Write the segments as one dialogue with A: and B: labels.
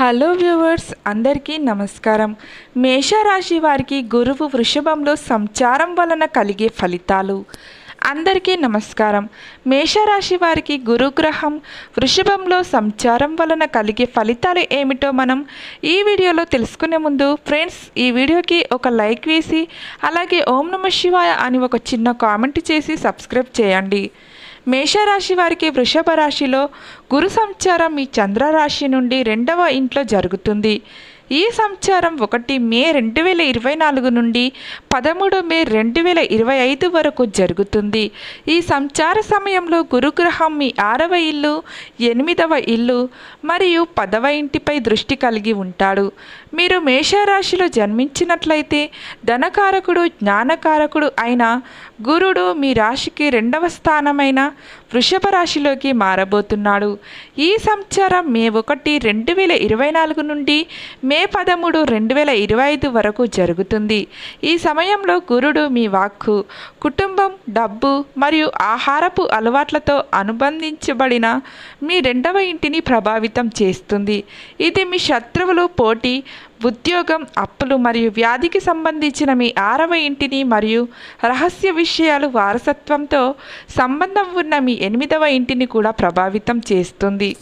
A: Hello viewers అందరికీ నమస్కారం. మేషరాశి వారికి గురువు వృషభంలో సంచారం వలన కలిగే ఫలితాలు. అందరికీ నమస్కారం. మేషరాశి వారికి గురుగ్రహం వృషభంలో సంచారం వలన కలిగే ఫలితాలు ఏమిటో మనం ఈ వీడియోలో తెలుసుకునే ముందు ఫ్రెండ్స్ ఈ వీడియోకి ఒక లైక్ వేసి అలాగే ఓం నమ శివాయ అని ఒక చిన్న కామెంట్ చేసి సబ్స్క్రైబ్ చేయండి. మేషరాశి వారికి వృషభ రాశిలో గురు సంచారం మీ చంద్రరాశి నుండి రెండవ ఇంట్లో జరుగుతుంది. ఈ సంచారం ఒకటి మే రెండు వేల ఇరవై నాలుగు నుండి పదమూడు మే రెండు వేల ఇరవై ఐదు వరకు జరుగుతుంది. ఈ సంచార సమయంలో గురుగ్రహం మీ ఆరవ ఇల్లు ఎనిమిదవ ఇల్లు మరియు పదవ ఇంటిపై దృష్టి కలిగి ఉంటాడు. మీరు మేషరాశిలో జన్మించినట్లయితే ధనకారకుడు జ్ఞానకారకుడు అయిన గురుడు మీ రాశికి రెండవ స్థానమైన వృషభ రాశిలోకి మారబోతున్నాడు. ఈ సంచారం మే ఒకటి రెండు వేల ఇరవై నాలుగు నుండి మే పదమూడు రెండు వేల ఇరవై ఐదు వరకు జరుగుతుంది. ఈ సమయంలో గురుడు మీ వాక్కు కుటుంబం డబ్బు మరియు ఆహారపు అలవాట్లతో అనుబంధించబడిన మీ రెండవ ఇంటిని ప్రభావితం చేస్తుంది. ఇది మీ శత్రువులు పోటీ ఉద్యోగం అప్పులు మరియు వ్యాధికి సంబంధించిన మీ ఆరవ ఇంటిని మరియు రహస్య విషయాలు వారసత్వంతో సంబంధం ఉన్న మీ ఎనిమిదవ ఇంటిని కూడా ప్రభావితం చేస్తుంది.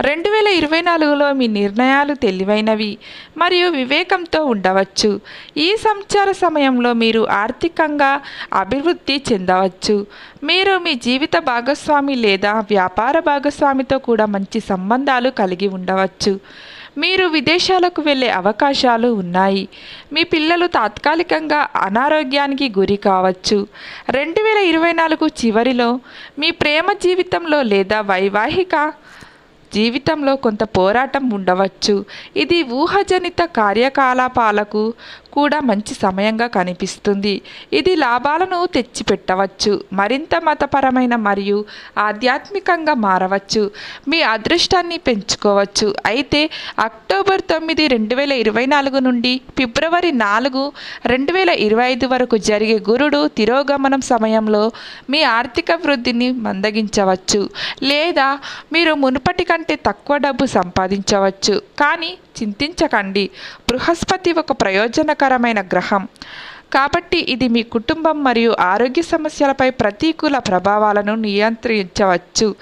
A: రెండు వేల ఇరవై నాలుగులో మీ నిర్ణయాలు తెలివైనవి మరియు వివేకంతో ఉండవచ్చు. ఈ సంచార సమయంలో మీరు ఆర్థికంగా అభివృద్ధి చెందవచ్చు. మీరు మీ జీవిత భాగస్వామి లేదా వ్యాపార భాగస్వామితో కూడా మంచి సంబంధాలు కలిగి ఉండవచ్చు. మీరు విదేశాలకు వెళ్ళే అవకాశాలు ఉన్నాయి. మీ పిల్లలు తాత్కాలికంగా అనారోగ్యానికి గురి కావచ్చు. రెండు వేల ఇరవై నాలుగు చివరిలో మీ ప్రేమ జీవితంలో లేదా వైవాహిక జీవితంలో కొంత పోరాటం ఉండవచ్చు. ఇది ఊహజనిత కార్యకలాపాలకు కూడా మంచి సమయంగా కనిపిస్తుంది. ఇది లాభాలను తెచ్చిపెట్టవచ్చు. మరింత మతపరమైన మరియు ఆధ్యాత్మికంగా మారవచ్చు. మీ అదృష్టాన్ని పెంచుకోవచ్చు. అయితే అక్టోబర్ తొమ్మిది రెండు వేల ఇరవై నాలుగు నుండి ఫిబ్రవరి నాలుగు రెండు వేల ఇరవై ఐదు వరకు జరిగే గురుడు తిరోగమనం సమయంలో మీ ఆర్థిక వృద్ధిని మందగించవచ్చు. లేదా మీరు మునుపటి కంటే తక్కువ డబ్బు సంపాదించవచ్చు. కానీ చింతించకండి. బృహస్పతి ఒక ప్రయోజనకరమైన గ్రహం. కాబట్టి ఇది మీ కుటుంబం మరియు ఆరోగ్య సమస్యలపై ప్రతికూల ప్రభావాలను నియంత్రించవచ్చు.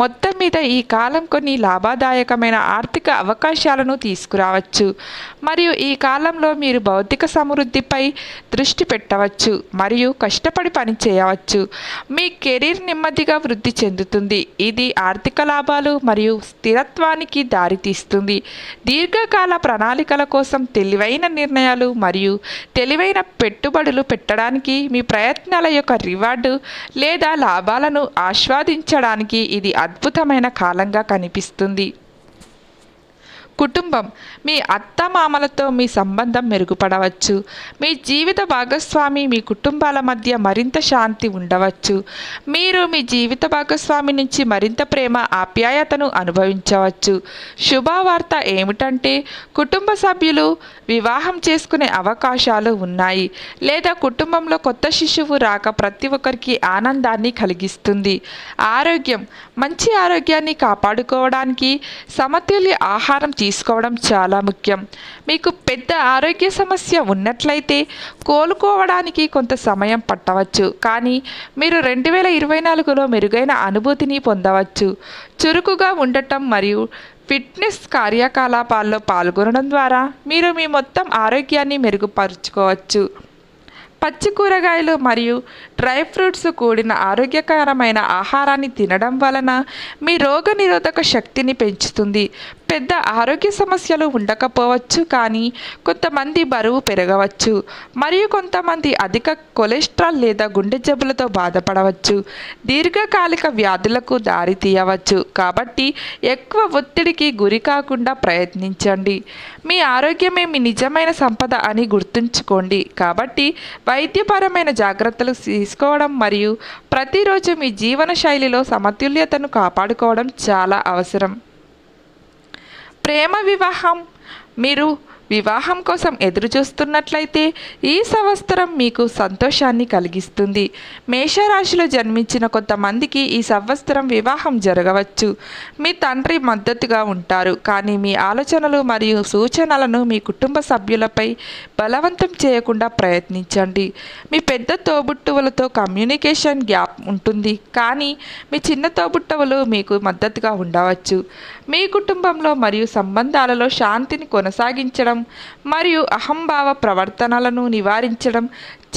A: మొత్తం మీద ఈ కాలం కొన్ని లాభదాయకమైన ఆర్థిక అవకాశాలను తీసుకురావచ్చు. మరియు ఈ కాలంలో మీరు భౌతిక సమృద్ధిపై దృష్టి పెట్టవచ్చు మరియు కష్టపడి పని చేయవచ్చు. మీ కెరీర్ నెమ్మదిగా వృద్ధి చెందుతుంది. ఇది ఆర్థిక లాభాలు మరియు స్థిరత్వానికి దారితీస్తుంది. దీర్ఘకాల ప్రణాళికల కోసం తెలివైన నిర్ణయాలు మరియు తెలివైన పెట్టుబడులు పెట్టడానికి మీ ప్రయత్నాల యొక్క రివార్డు లేదా లాభాలను ఆస్వాదించడానికి ఇది అద్భుతమైన కాలంగా కనిపిస్తుంది. కుటుంబం మీ అత్తమామలతో మీ సంబంధం మెరుగుపడవచ్చు. మీ జీవిత భాగస్వామి మీ కుటుంబాల మధ్య మరింత శాంతి ఉండవచ్చు. మీరు మీ జీవిత భాగస్వామి నుంచి మరింత ప్రేమ ఆప్యాయతను అనుభవించవచ్చు. శుభవార్త ఏమిటంటే కుటుంబ సభ్యులు వివాహం చేసుకునే అవకాశాలు ఉన్నాయి లేదా కుటుంబంలో కొత్త శిశువు రాక ప్రతి ఒక్కరికి ఆనందాన్ని కలిగిస్తుంది. ఆరోగ్యం మంచి ఆరోగ్యాన్ని కాపాడుకోవడానికి సమతుల్య ఆహారం తీసుకోవడం చాలా ముఖ్యం. మీకు పెద్ద ఆరోగ్య సమస్య ఉన్నట్లయితే కోలుకోవడానికి కొంత సమయం పట్టవచ్చు. కానీ మీరు రెండు వేల ఇరవై నాలుగులో మెరుగైన అనుభూతిని పొందవచ్చు. చురుకుగా ఉండటం మరియు ఫిట్నెస్ కార్యకలాపాల్లో పాల్గొనడం ద్వారా మీరు మీ మొత్తం ఆరోగ్యాన్ని మెరుగుపరుచుకోవచ్చు. పచ్చి కూరగాయలు మరియు డ్రై ఫ్రూట్స్ కూడిన ఆరోగ్యకరమైన ఆహారాన్ని తినడం వలన మీ రోగనిరోధక శక్తిని పెంచుతుంది. పెద్ద ఆరోగ్య సమస్యలు ఉండకపోవచ్చు కానీ కొంతమంది బరువు పెరగవచ్చు. మరియు కొంతమంది అధిక కొలెస్ట్రాల్ లేదా గుండె జబ్బులతో బాధపడవచ్చు. దీర్ఘకాలిక వ్యాధులకు దారి తీయవచ్చు. కాబట్టి ఎక్కువ ఒత్తిడికి గురి కాకుండా ప్రయత్నించండి. మీ ఆరోగ్యమే మీ నిజమైన సంపద అని గుర్తుంచుకోండి. కాబట్టి వైద్యపరమైన జాగ్రత్తలు తీసుకోవడం మరియు ప్రతిరోజు మీ జీవన శైలిలో సమతుల్యతను కాపాడుకోవడం చాలా అవసరం. ప్రేమ వివాహం. మీరు వివాహం కోసం ఎదురుచూస్తున్నట్లయితే ఈ సంవత్సరం మీకు సంతోషాన్ని కలిగిస్తుంది. మేషరాశిలో జన్మించిన కొంతమందికి ఈ సంవత్సరం వివాహం జరగవచ్చు. మీ తండ్రి మద్దతుగా ఉంటారు. కానీ మీ ఆలోచనలు మరియు సూచనలను మీ కుటుంబ సభ్యులపై బలవంతం చేయకుండా ప్రయత్నించండి. మీ పెద్ద తోబుట్టువులతో కమ్యూనికేషన్ గ్యాప్ ఉంటుంది. కానీ మీ చిన్న తోబుట్టువులు మీకు మద్దతుగా ఉండవచ్చు. మీ కుటుంబంలో మరియు సంబంధాలలో శాంతిని కొనసాగించడం మరియు అహంభావ ప్రవర్తనలను నివారించడం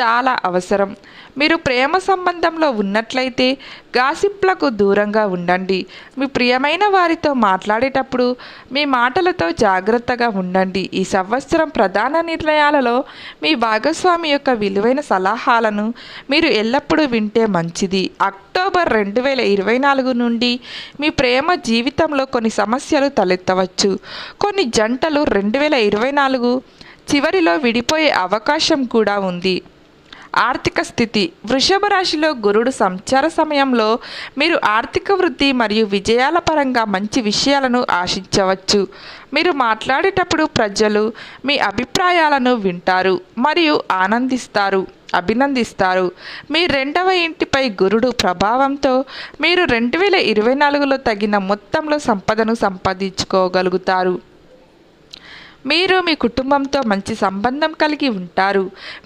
A: చాలా అవసరం. మీరు ప్రేమ సంబంధంలో ఉన్నట్లయితే గాసిప్లకు దూరంగా ఉండండి. మీ ప్రియమైన వారితో మాట్లాడేటప్పుడు మీ మాటలతో జాగ్రత్తగా ఉండండి. ఈ సంవత్సరం ప్రధాన నిర్ణయాలలో మీ భాగస్వామి యొక్క విలువైన సలహాలను మీరు ఎల్లప్పుడూ వింటే మంచిది. అక్టోబర్ రెండు వేల ఇరవై నాలుగు నుండి మీ ప్రేమ జీవితంలో కొన్ని సమస్యలు తలెత్తవచ్చు. కొన్ని జంటలు రెండు వేల ఇరవై నాలుగు చివరిలో విడిపోయే అవకాశం కూడా ఉంది. ఆర్థిక స్థితి. వృషభ రాశిలో గురుడు సంచార సమయంలో మీరు ఆర్థిక వృద్ధి మరియు విజయాల పరంగా మంచి విషయాలను ఆశించవచ్చు. మీరు మాట్లాడేటప్పుడు ప్రజలు మీ అభిప్రాయాలను వింటారు మరియు ఆనందిస్తారు అభినందిస్తారు. మీ రెండవ ఇంటిపై గురుడు ప్రభావంతో మీరు రెండు వేల ఇరవై నాలుగులో తగిన మొత్తంలో సంపదను సంపాదించుకోగలుగుతారు. మీరు మీ కుటుంబంతో మంచి సంబంధం కలిగి ఉంటారు.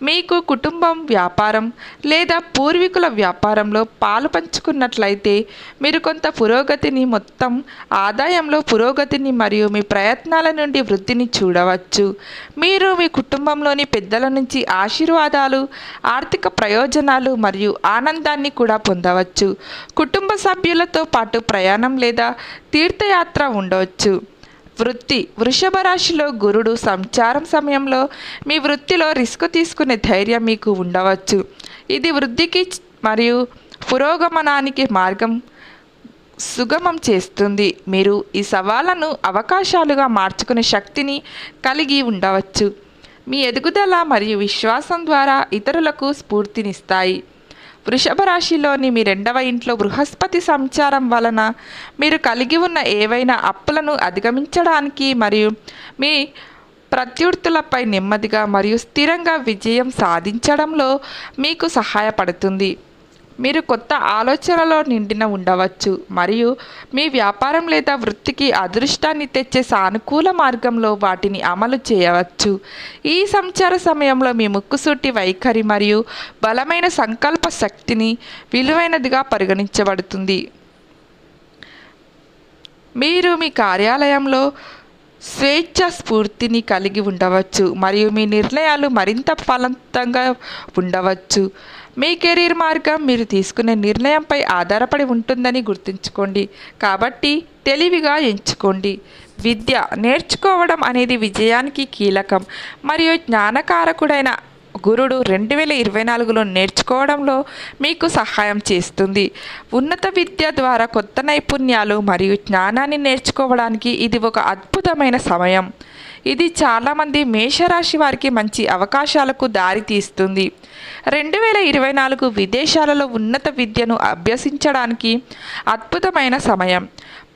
A: మీకు కుటుంబం వ్యాపారం లేదా పూర్వీకుల వ్యాపారంలో పాలు పంచుకున్నట్లయితే మీరు కొంత పురోగతిని మొత్తం ఆదాయంలో పురోగతిని మరియు మీ ప్రయత్నాల నుండి వృద్ధిని చూడవచ్చు. మీరు మీ కుటుంబంలోని పెద్దల నుంచి ఆశీర్వాదాలు ఆర్థిక ప్రయోజనాలు మరియు ఆనందాన్ని కూడా పొందవచ్చు. కుటుంబ సభ్యులతో పాటు ప్రయాణం లేదా తీర్థయాత్ర ఉండవచ్చు. వృత్తి. వృషభ రాశిలో గురుడు సంచారం సమయంలో మీ వృత్తిలో రిస్క్ తీసుకునే ధైర్యం మీకు ఉండవచ్చు. ఇది వృద్ధికి మరియు పురోగమనానికి మార్గం సుగమం చేస్తుంది. మీరు ఈ సవాళ్ళను అవకాశాలుగా మార్చుకునే శక్తిని కలిగి ఉండవచ్చు. మీ ఎదుగుదల మరియు విశ్వాసం ద్వారా ఇతరులకు స్ఫూర్తినిస్తాయి. వృషభ రాశిలోని మీ రెండవ ఇంట్లో బృహస్పతి సంచారం వలన మీరు కలిగి ఉన్న ఏవైనా అప్పులను అధిగమించడానికి మరియు మీ ప్రత్యర్థులపై నెమ్మదిగా మరియు స్థిరంగా విజయం సాధించడంలో మీకు సహాయపడుతుంది. మీరు కొత్త ఆలోచనలో నిండిన ఉండవచ్చు మరియు మీ వ్యాపారం లేదా వృత్తికి అదృష్టాన్ని తెచ్చే సానుకూల మార్గంలో వాటిని అమలు చేయవచ్చు. ఈ సంచార సమయంలో మీ ముక్కుసూటి వైఖరి మరియు బలమైన సంకల్ప శక్తిని విలువైనదిగా పరిగణించబడుతుంది. మీరు మీ కార్యాలయంలో స్వేచ్ఛ స్ఫూర్తిని కలిగి ఉండవచ్చు మరియు మీ నిర్ణయాలు మరింత ఫలవంతంగా ఉండవచ్చు. మీ కెరీర్ మార్గం మీరు తీసుకునే నిర్ణయంపై ఆధారపడి ఉంటుందని గుర్తుంచుకోండి. కాబట్టి తెలివిగా ఎంచుకోండి. విద్య నేర్చుకోవడం అనేది విజయానికి కీలకం. మరియు జ్ఞానకారకుడైన గురుడు రెండు వేల ఇరవై నాలుగులో నేర్చుకోవడంలో మీకు సహాయం చేస్తుంది. ఉన్నత విద్య ద్వారా కొత్త నైపుణ్యాలు మరియు జ్ఞానాన్ని నేర్చుకోవడానికి ఇది ఒక అద్భుతమైన సమయం. ఇది చాలామంది మేషరాశి వారికి మంచి అవకాశాలకు దారితీస్తుంది రెండు వేల ఇరవై నాలుగు విదేశాలలో ఉన్నత విద్యను అభ్యసించడానికి అద్భుతమైన సమయం.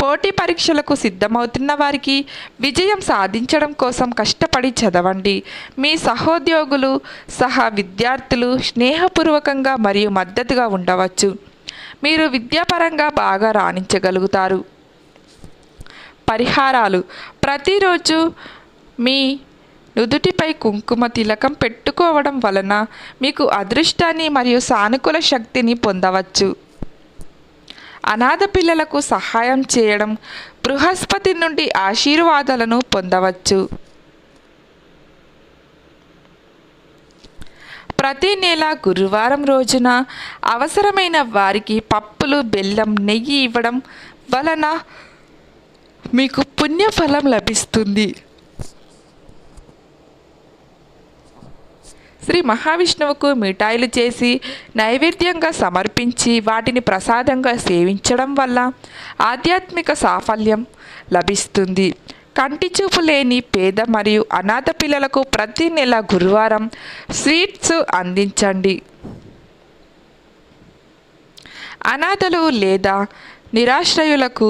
A: పోటీ పరీక్షలకు సిద్ధమవుతున్న వారికి విజయం సాధించడం కోసం కష్టపడి చదవండి. మీ సహోద్యోగులు సహా విద్యార్థులు స్నేహపూర్వకంగా మరియు మద్దతుగా ఉండవచ్చు. మీరు విద్యాపరంగా బాగా రాణించగలుగుతారు. పరిహారాలు. ప్రతిరోజు మీ నుదుటిపై కుంకుమ తిలకం పెట్టుకోవడం వలన మీకు అదృష్టాన్ని మరియు సానుకూల శక్తిని పొందవచ్చు. అనాథ పిల్లలకు సహాయం చేయడం బృహస్పతి నుండి ఆశీర్వాదాలను పొందవచ్చు. ప్రతి నెల గురువారం రోజున అవసరమైన వారికి పప్పులు బెల్లం నెయ్యి ఇవ్వడం వలన మీకు పుణ్యఫలం లభిస్తుంది. శ్రీ మహావిష్ణువుకు మిఠాయిలు చేసి నైవేద్యంగా సమర్పించి వాటిని ప్రసాదంగా సేవించడం వల్ల ఆధ్యాత్మిక సాఫల్యం లభిస్తుంది. కంటి చూపు లేని పేద మరియు అనాథ పిల్లలకు ప్రతి నెల గురువారం స్వీట్స్ అందించండి. అనాథలు లేదా నిరాశ్రయులకు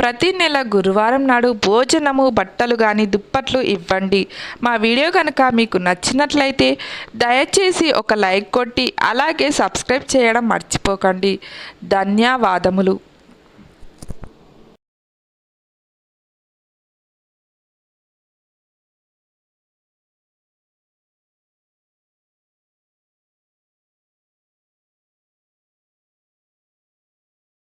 A: ప్రతి నెల గురువారం నాడు భోజనము బట్టలు కానీ దుప్పట్లు ఇవ్వండి. మా వీడియో కనుక మీకు నచ్చినట్లయితే దయచేసి ఒక లైక్ కొట్టి అలాగే సబ్స్క్రైబ్ చేయడం మర్చిపోకండి. ధన్యవాదములు.